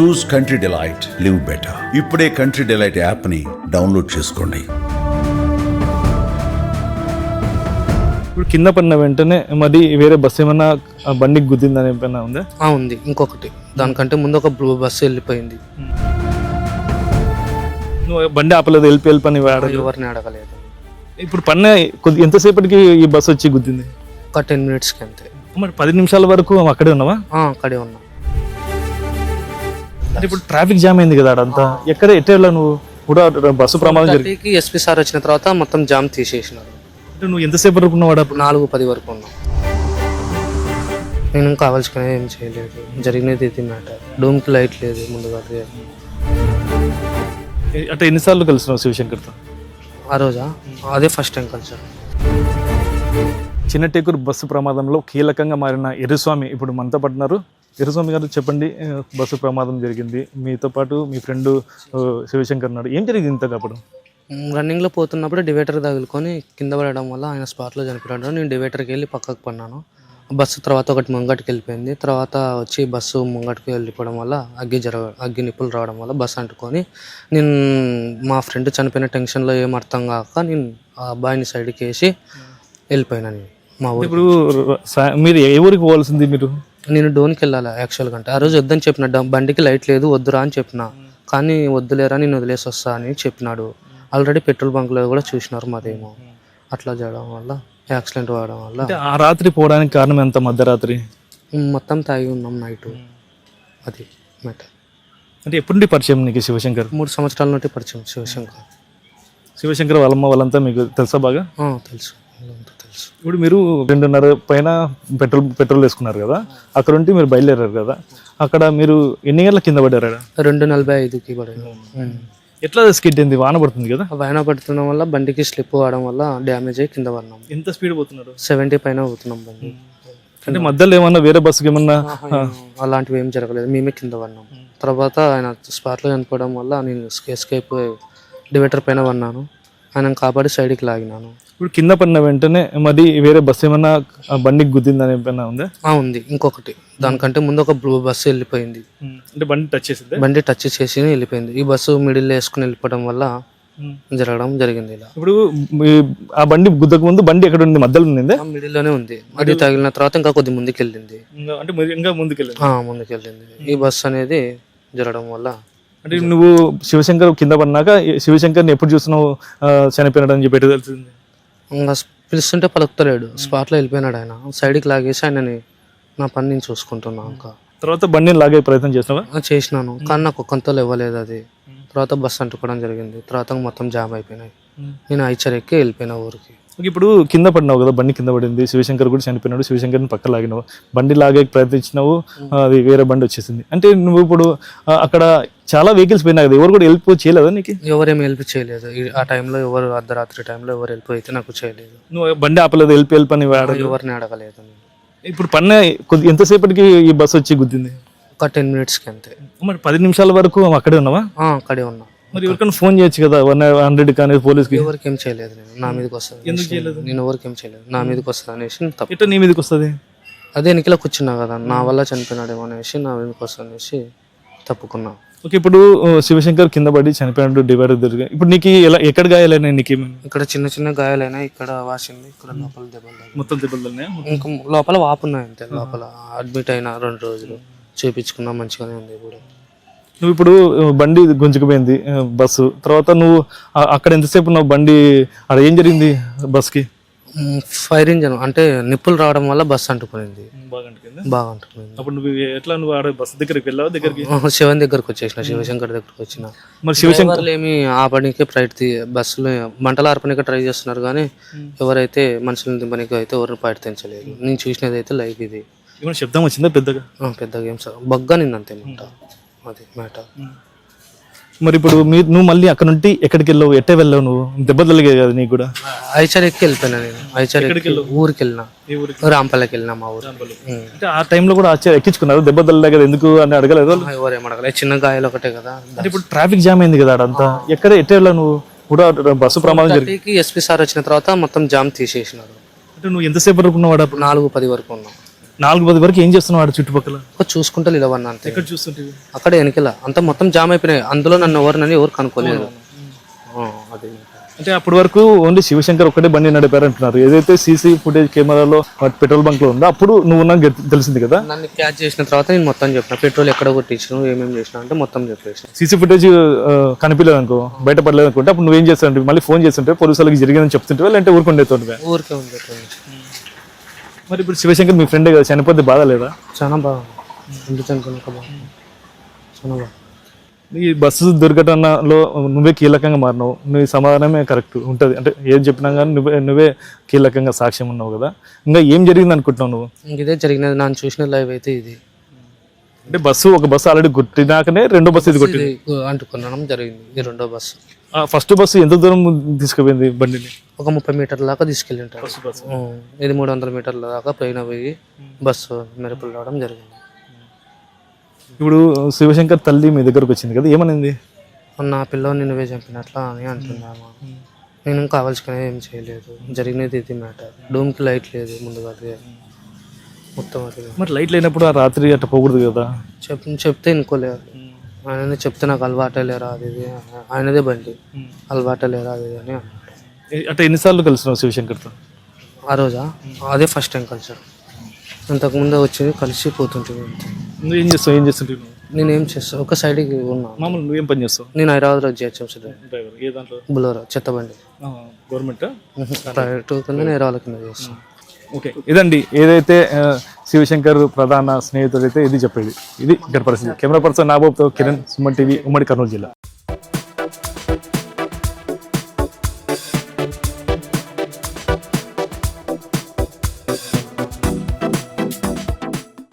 Choose Country Delight live better ఇప్పుడే Country Delight యాప్ని download చేసుకోండి. ఇప్పుడు కింద పడిన వెంటనే మరి వేరే బస్సు ఏమన్నా ఆ బండికి గుద్దిందని ఏమైనా ఉందా? ఆ, ఉంది. ఇంకొకటి. దానికంటే ముందు ఒక బ్లూ బస్సు వెళ్ళిపోయింది. నువ్వు బండి ఆపలేదు వెళ్ళి వెళ్ళిపని వాడ ఎవరిని అడగలేదు. ఇప్పుడు పన్న కొద్ది ఎంతసేపటికి ఈ బస్సు వచ్చి గుద్దింది? ఒక టెన్ మినిట్స్కి అంతే. మరి పది నిమిషాల వరకు అక్కడే ఉన్నావా? ఆ, అక్కడే ఉన్నా. అంటే ఇప్పుడు ట్రాఫిక్ జామ్ అయింది కదా అడంతా ఎక్కడ ఎట్ట వెళ్ళావు నువ్వు? కూడా బస్సు ప్రమాదం జరిగింది ఎస్పీ సార్ వచ్చిన తర్వాత మొత్తం జామ్ తీసేసినారు. అంటే నువ్వు ఎంతసేపు వరకు ఉన్నావు అప్పుడు నాలుగు పది వరకు ఉన్నాం. నేను కావాల్సిన ఏం చేయలేదు. జరిగినది ఇది మ్యాటర్ డూమ్కి లైట్ లేదు ముందుగా. అంటే ఎన్నిసార్లు కలిసినావు శివశంకర్తో? ఆ రోజా? అదే ఫస్ట్ టైం కలిసాను చిన్న టేకూరు బస్సు ప్రమాదంలో కీలకంగా మారిన ఎరుస్వామి ఇప్పుడు మనతో పడుతున్నారు ఎరుస్వామి గారు చెప్పండి బస్సు ప్రమాదం జరిగింది. మీతో పాటు మీ ఫ్రెండ్ శివశంకర్ ఉన్నాడు. ఏం జరిగింది ఇంతగా అప్పుడు? రన్నింగ్లో పోతున్నప్పుడు డివైడర్ తగులుకొని కింద పడడం వల్ల ఆయన స్పాట్లో చనిపోయాడు. నేను డివైడర్కి వెళ్ళి పక్కకు పడినాను బస్సు తర్వాత ఒకటి ముంగటికి వెళ్ళిపోయింది. తర్వాత వచ్చి బస్సు ముంగటికి వెళ్ళిపోవడం వల్ల అగ్గి జరగ అగ్గి నిప్పులు రావడం వల్ల బస్సు అంటుకొని నేను మా ఫ్రెండ్ చనిపోయిన టెన్షన్లో ఏం అర్థం కాక నేను ఆ అబ్బాయిని సైడ్కి వేసి వెళ్ళిపోయినా నేను మా ఊరు ఇప్పుడు మీరు ఏ ఊరికి పోవాల్సింది మీరు? నేను డోన్కి వెళ్ళాలి యాక్చువల్గా అంటే. ఆ రోజు వద్దని చెప్పిన బండికి లైట్ లేదు వద్దురా అని చెప్పిన. కానీ వద్దులేరా నేను వదిలేసి వస్తా అని చెప్పినాడు. ఆల్రెడీ పెట్రోల్ బంక్లో కూడా చూసినారు మాదేమో. అట్లా చేయడం వల్ల యాక్సిడెంట్ అవ్వడం వల్ల. ఆ రాత్రి పోవడానికి కారణం ఎంత మధ్యరాత్రి? మొత్తం తాగి ఉన్నాం నైట్. అది మ్యాటర్ అంటే ఎప్పుడు నుండి పరిచయం నీకు శివశంకర్? మూడు సంవత్సరాల నుండి పరిచయం శివశంకర్. శివశంకర్ వాళ్ళమ్మ వాళ్ళంతా మీకు తెలుసా బాగా? తెలుసు. ఇప్పుడు మీరు రెండున్నర పైన పెట్రోల్ పెట్రోల్ వేసుకున్నారు కదా అక్కడ ఉంటే మీరు బయలుదేరారు కదా అక్కడ మీరు ఎన్ని గంటల కింద పడ్డారు? రెండు నలభై ఐదుకి ఉమ్. ఎట్లా స్కిడ్ అయింది వాన పడుతుంది కదా. వాన పడుతుండడం వల్ల బండికి స్లిప్ అవడం వల్ల డ్యామేజ్ అయ్యి కింద పడినాం ఎంత స్పీడ్ పోతున్నారు? సెవెంటీ పైన అవుతున్నాం బండి. అంటే మధ్యలో ఏమన్నా వేరే బస్సుకి ఏమన్నా? అలాంటివి ఏం జరగలేదు. మేమే కింద పడినాం తర్వాత ఆయన స్పాట్లో చనిపోవడం వల్ల నేను ఎస్కేప్ డివైడర్ పైన పడినాను ఆయన కాపాడి సైడ్కి లాగినాను. ఇప్పుడు కింద పడిన వెంటనే మరి వేరే బస్సు ఏమన్నా బండికి గుద్దిందని ఏమైనా ఉందా? ఆ, ఉంది. ఇంకొకటి. దానికంటే ముందు ఒక బ్లూ బస్సు వెళ్ళిపోయింది. అంటే బండి టచ్ చేసింది? బండి టచ్ చేసి వెళ్ళిపోయింది. ఈ బస్సు మిడిల్ వేసుకుని వెళ్ళిపోవడం వల్ల జరగడం జరిగింది ఇలా. ఇప్పుడు మీ- ఆ బండి గుద్దక ముందు బండి ఎక్కడ ఉంది? మధ్యలో ఉంది ఆ మిడిల్లోనే ఉంది. అది తగిలిన తర్వాత ఇంకా కొద్ది ముందుకు వెళ్ళింది అంటే మరి ఇంకా ముందుకెళ్ళింది? ఆ, ముందుకు వెళ్ళింది ఈ బస్సు అనేది జరగడం వల్ల అంటే నువ్వు శివశంకర్ కింద పడినాక శివశంకర్ని ఎప్పుడు చూసినావు ఆ, చనిపోయినాడు అని చెప్పి తెలిసింది పిలుస్తుంటే పలుకుతలేడు. స్పాట్లో వెళ్ళిపోయినాడు ఆయన. సైడ్కి లాగేసి ఆయనని నా పని నేను చూసుకుంటున్నా ఇంకా. తర్వాత బండిని లాగే ప్రయత్నం చేసినావా ఆ, చేసినాను. కానీ నాకు ఒక్కంతలో ఇవ్వలేదు అది. తర్వాత బస్సు అంటుకోవడం జరిగింది. తర్వాత మొత్తం జామ్ అయిపోయినాయి. నేను ఐచర్ ఎక్కి వెళ్ళిపోయినా ఊరికి. ఇప్పుడు కింద పడినావు కదా బండి కింద పడింది. శివశంకర్ కూడా చనిపోయినాడు. శివశంకర్ని పక్క లాగినావు. బండి లాగే ప్రయత్నించినావు అది వేరే బండి వచ్చేసింది. అంటే నువ్వు ఇప్పుడు అక్కడ చాలా వెహికల్స్ పోయినాయి కదా ఎవరు కూడా వెళ్ళిపో చేయలేదా నీకు? ఎవరేం హెల్ప్ చేయలేదు. ఈ- ఆ టైంలో ఎవరు అర్ధరాత్రి టైంలో ఎవరు హెల్ప్ అయితే నాకు చేయలేదు. నువ్వు బండి ఆపలేదు వెళ్ళి వెళ్ళిపని వాడ? ఎవరిని అడగలేదు నేను. ఇప్పుడు పన్న కొద్ది ఎంతసేపటికి ఈ బస్సు వచ్చి గుద్దింది? ఒక టెన్ మినిట్స్కి అంతే. మరి పది నిమిషాల వరకు అక్కడే ఉన్నావా? ఆ, అక్కడే ఉన్నా. మరి ఎవరికైనా ఫోన్ చేయొచ్చు కదా వన్ హండ్రెడ్ కానీ పోలీస్కి ఎవరికి ఏం చేయలేదు నేను. నా మీదకి వస్తుంది నేను ఎవరికి ఏం చేయలేదు. నా మీదకి వస్తుంది అనేసి తప్పు. ఎట్లా నీ మీదకి వస్తుంది? అదే ఎన్నికలకు కూర్చున్నా కదా నా వల్ల చనిపోయినాడేమో అనేసి నా మీదకి వస్తుంది అనేసి తప్పుకున్నా. ఓకే ఇప్పుడు శివశంకర్ కింద పడి చనిపోయాడు డివైడర్ దగ్గర ఇప్పుడు నీకు ఎలా ఎక్కడ గాయాలైనా నీకు ఇక్కడ చిన్న చిన్న గాయాలైనా ఇక్కడ వాసింది ఇక్కడ లోపల దెబ్బలు. మొత్తం దెబ్బలు ఇంకా లోపల వాపు ఉన్నాయి అంతే లోపల అడ్మిట్ అయిన రెండు రోజులు. చూపించుకున్నా మంచిగానే ఉంది ఇప్పుడు. నువ్వు ఇప్పుడు బండి గుంజుకుపోయింది బస్సు. తర్వాత నువ్వు అక్కడ ఎంతసేపు ఉన్నావు బండి? అక్కడ ఏం జరిగింది బస్కి ఫైర్ ఇంజన్ అంటే నిప్పులు రావడం వల్ల బస్సు అంటుకునింది. బాగా అంటుకునింది. అప్పుడు నువ్వు ఎట్లా నువ్వు ఆడ బస్సు దగ్గరికి వెళ్ళావు దగ్గరికి? శివన్ దగ్గరకు వచ్చేసిన శివశంకర్ దగ్గరకు వచ్చిన. మరి శివశంకర్ ఏమి ఆపడానికి ప్రయత్ని బస్సులు మంటలు ఆర్పడానికి ట్రై చేస్తున్నారు కానీ ఎవరైతే మనుషులను దింపడానికి అయితే ఎవరిని ప్రయత్నించలేదు నేను చూసినది అయితే లైవ్ ఇది. ఏమైనా శబ్దం వచ్చిందా పెద్దగా? పెద్దగా ఏం సార్ బగ్గా నింది అంతే మంట అది మ్యాటర్ మరి ఇప్పుడు మీ నువ్వు మళ్ళీ అక్కడ నుండి ఎక్కడికి వెళ్ళావు? ఎట్టే వెళ్ళావు నువ్వు? దెబ్బ తగిలే కదా నీకు కూడా. ఐచర్ ఎక్కి వెళ్ళిపోయినా నేను. ఐచర్ ఊరికి వెళ్ళినా. రాంపల్లకి వెళ్ళినా మా ఊరు. అంటే ఆ టైంలో కూడా ఆశ్చర్య ఎక్కించుకున్నారు? దెబ్బ తగిలే కదా ఎందుకు అని అడగలేదు వాళ్ళు? ఎవరేం చిన్న గాయాలు ఒకటే కదా. అంటే ఇప్పుడు ట్రాఫిక్ జామ్ అయింది కదా అడంతా ఎక్కడ ఎట్టే వెళ్ళావు నువ్వు? కూడా బస్సు ప్రమాదం జరిగింది ఎస్పీ సార్ వచ్చిన తర్వాత మొత్తం జామ్ తీసేసినారు. అంటే నువ్వు ఎంతసేపు వరకు ఉన్నావు ఆడ? నాలుగు పది వరకు ఉన్నాం. నాలుగు పది వరకు ఏం చేస్తున్నావు చుట్టుపక్కల? చూసుకుంటా నిలవన్నా అంతే. ఎక్కడ చూస్తుంటే అక్కడ వెనకల. అంతా మొత్తం జామ్ అయిపోయినాయి. అందులో నన్ను ఎవరినని ఎవరు కనుక్కోలేదు. అది. అంటే అప్పటి వరకు ఓన్లీ శివశంకర్ ఒక్కటే బండి నడిపారు అంటున్నారు ఏదైతే సీసీ ఫుటేజ్ కెమెరాలో పెట్రోల్ బంక్లో ఉందో అప్పుడు నువ్వు నాకు గె- తెలిసింది కదా? నన్ను క్యాచ్ చేసిన తర్వాత నేను మొత్తం చెప్పిన. పెట్రోల్ ఎక్కడ కొట్టించిన ఏమేమి చేసిన అంటే మొత్తం చెప్పేసిన. సీసీ ఫుటేజ్ కనిపించలేదు అనుకో బయటపడలేదు అనుకుంటే అప్పుడు నువ్వేం చేస్తుంటే మళ్ళీ ఫోన్ చేస్తుంటే పోలీసు వాళ్ళకి జరిగిందని చెప్తుంటే లేదంటే ఊరుకుండేతుంటే ఊరికే ఉంది మరి ఇప్పుడు శివశంకర్ మీ ఫ్రెండే కదా చనిపోతే బాధ లేదా? చాలా బాగుంది ఎందుకు చాలా ఈ బస్సు దుర్ఘటనలో నువ్వే కీలకంగా మారినావు. నీ సమాధానమే కరెక్ట్ ఉంటుంది. అంటే ఏం చెప్పినా కానీ నువ్వే నువ్వే కీలకంగా సాక్ష్యం ఉన్నావు కదా. ఇంకా ఏం జరిగింది అనుకుంటున్నావు నువ్వు? ఇంక ఇదే జరిగినది. నన్ను చూసిన లైవ్ అయితే ఇది. అంటే బస్సు ఒక బస్సు ఆల్రెడీ కొట్టినాకనే రెండో బస్సు ఇది కొట్టింది. అంటుకునడం జరిగింది. ఇది రెండో బస్సు. ఫస్ట్ బస్సు ఎంత దూరం తీసుకుపోయింది బండిని? ఒక ముప్పై మీటర్ల దాకా తీసుకెళ్ళి ఉంటారు ఆ, ఇది మూడు వందల మీటర్ల దాకా పైన పోయి బస్సు మెరుపులు రావడం జరిగింది. ఇప్పుడు శివశంకర్ తల్లి మీ దగ్గరకు వచ్చింది కదా ఏమనింది? నా పిల్లని నువ్వే చంపినట్లా అని అంటున్నామా నేను కావాల్సిన ఏం చేయలేదు. జరిగినది ఇది మ్యాటర్ డూమ్కి లైట్ లేదు ముందుగా మొత్తం అది. మరి లైట్ లేనప్పుడు ఆ రాత్రి అట్లా పోకూడదు కదా. చెప్ చెప్తే ఇంకోలేదు ఆయననే చెప్తే నాకు అలవాటే లేరా అది ఇది? ఆయనదే బండి. అలవాటే లేరా అది ఇది అని అన్నాడు. అంటే ఎన్నిసార్లు కలిసినావు శివశంకర్తో? ఆ రోజా? అదే ఫస్ట్ టైం కలిసాను అంతకుముందు వచ్చి కలిసి పోతుంటుంది అంతే. నువ్వు ఏం చేస్తావు? ఏం చేస్తుంటావు నువ్వు? నేనేం చేస్తా? ఒక సైడ్కి ఉన్నా. మామూలు నువ్వేం పని చేస్తావు? నేను హైదరాబాద్లో జిహెచ్ఎంసీ డ్రైవర్. ఏ దాంట్లో? బులోరా చెత్త బండి. గవర్నమెంట్? ప్రైవేట్ కింద నేను వాళ్ళ కింద చేస్తాను ఓకే. ఇదండి ఏదైతే శివశంకర్ ప్రధాన స్నేహితుడైతే ఇది చెప్పేది. ఇది ఇక్కడ పరిస్థితి కెమెరా పర్సన్ నాబాబుతో కిరణ్ సుమన్ టీవీ ఉమ్మడి కర్నూలు జిల్లా.